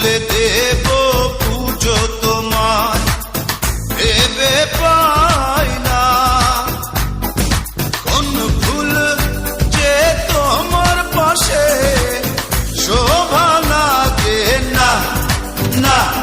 ফুলে দেব পুজো তোমার। ভেবে পাই না। কোন ভুল যে তোমার পাশে শোভা লাগে না না।